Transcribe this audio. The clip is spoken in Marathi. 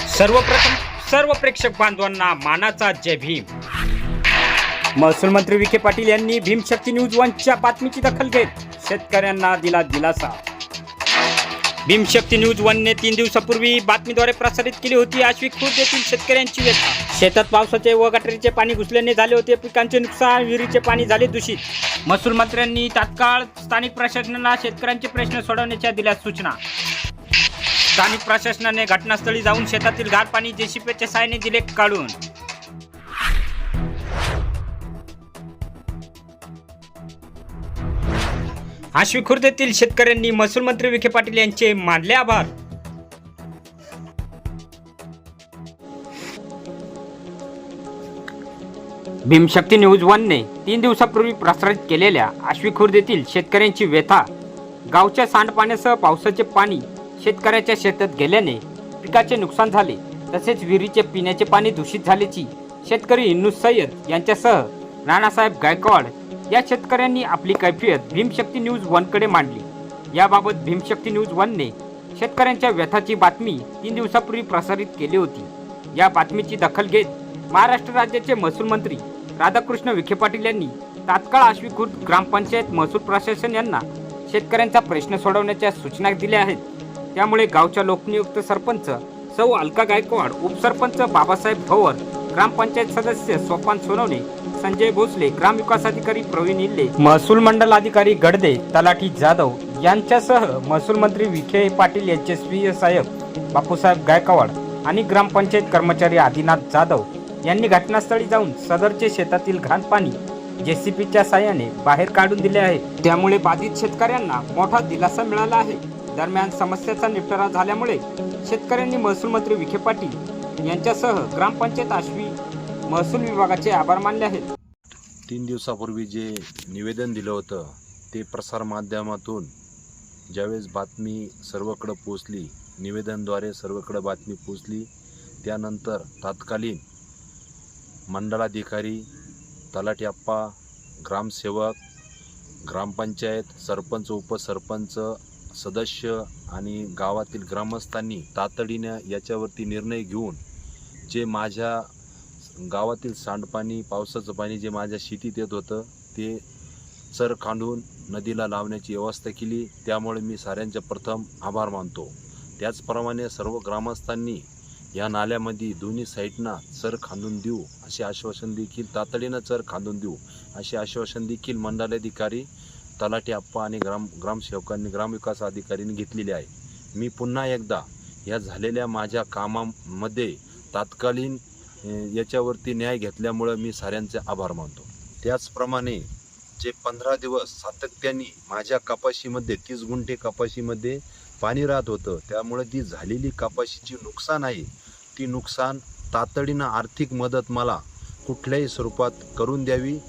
सर्वप्रथम सर्व प्रेक्षक बांधवांना मानाचा जय भीम. महसूल मंत्री विखे पाटील यांनी भीमशक्ती न्यूज वनच्या बातमीची दखल घेत शेतकऱ्यांना दिला दिलासा. भीमशक्ती न्यूज वनने तीन दिवसापूर्वी बातमीद्वारे प्रसारित केली होती आश्विक खुर्द येथील शेतकऱ्यांची व्यथा. शेतात पावसाचे व गटारीचे पाणी घुसल्याने झाले होते पिकांचे नुकसान विहिरीचे पाणी झाले दूषित. महसूल मंत्र्यांनी तात्काळ स्थानिक प्रशासनाला शेतकऱ्यांचे प्रश्न सोडवण्याच्या दिल्या सूचना. स्थानिक प्रशासनाने घटनास्थळी जाऊन शेतातील गार पाणी जेसीपीच्या साहाय्याने दिले काढून. आश्वी खुर्द येथील शेतकऱ्यांनी महसूल मंत्री विखे पाटील यांचे मानले आभार. भीमशक्ती न्यूज वनने तीन दिवसापूर्वी प्रसारित केलेल्या आश्वी खुर्द येथील शेतकऱ्यांची व्यथा गावच्या सांडपाण्यासह पावसाचे पाणी शेतकऱ्याच्या शेतात गेल्याने पिकाचे नुकसान झाले तसेच विहिरीचे पिण्याचे पाणी दूषित झाल्याची शेतकरी इन्नूस सय्यद यांच्यासह नानासाहेब गायकवाड या शेतकऱ्यांनी आपली कैफियत भीमशक्ती न्यूज वनकडे मांडली. याबाबत भीमशक्ती न्यूज वनने शेतकऱ्यांच्या व्यथाची बातमी तीन दिवसापूर्वी प्रसारित केली होती. या बातमीची दखल घेत महाराष्ट्र राज्याचे महसूल मंत्री राधाकृष्ण विखे पाटील यांनी तात्काळ आश्वीकृत ग्रामपंचायत महसूल प्रशासन यांना शेतकऱ्यांचा प्रश्न सोडवण्याच्या सूचना दिल्या आहेत. त्यामुळे गावच्या लोकनियुक्त सरपंच सौ अलका गायकवाड उपसरपंच बाबासाहेब भवर ग्रामपंचायत सदस्य सोपान सोनवणे संजय भोसले ग्रामविकास अधिकारी प्रवीण इल्ले महसूल मंडल अधिकारी गडदे तलाठी जाधव यांच्यासह महसूल मंत्री विखे पाटील यांचे स्वीय साहेब बापूसाहेब गायकवाड आणि ग्रामपंचायत कर्मचारी आदिनाथ जाधव यांनी घटनास्थळी जाऊन सदरचे शेतातील घाण पाणी जेसीपीच्या साह्याने बाहेर काढून दिले आहे. त्यामुळे बाधित शेतकऱ्यांना मोठा दिलासा मिळाला आहे. दरम्यान समस्येचा निपटारा झाल्यामुळे शेतकऱ्यांनी महसूल मंत्री विखे पाटील यांच्यासह ग्रामपंचायत आश्वी महसूल विभागाचे आभार मानले आहेत. तीन दिवसापूर्वी जे निवेदन दिलं होतं ते प्रसारमाध्यमातून ज्यावेळेस बातमी सर्वकडं पोचली निवेदनद्वारे सर्वकडं बातमी पोचली त्यानंतर तात्कालीन मंडळाधिकारी तलाठी ग्रामसेवक ग्रामपंचायत सरपंच उपसरपंच सदस्य आणि गावातील ग्रामस्थांनी तातडीनं याच्यावरती निर्णय घेऊन जे माझ्या गावातील सांडपाणी पावसाचं पाणी जे माझ्या शेतीत येत होतं ते चर खांडून नदीला लावण्याची व्यवस्था केली. त्यामुळे मी साऱ्यांचे प्रथम आभार मानतो. त्याचप्रमाणे सर्व ग्रामस्थांनी या नाल्यामध्ये दोन्ही साईडना चर खांदून देऊ असे आश्वासन देखील तातडीनं चर खांदून देऊ असे आश्वासन देखील मंडलाधिकारी तलाठी आप्पा आणि ग्राम ग्रामसेवकांनी ग्रामविकास अधिकाऱ्यांनी घेतलेली आहे. मी पुन्हा एकदा या झालेल्या माझ्या कामामध्ये तात्कालीन याच्यावरती न्याय घेतल्यामुळं मी साऱ्यांचे आभार मानतो. त्याचप्रमाणे जे पंधरा दिवस सातत्याने माझ्या कपाशीमध्ये तीस गुंठे कपाशीमध्ये पाणी राहत होतं त्यामुळे ती झालेली कपाशीची नुकसान आहे. ती नुकसान तातडीनं आर्थिक मदत मला कुठल्याही स्वरूपात करून द्यावी.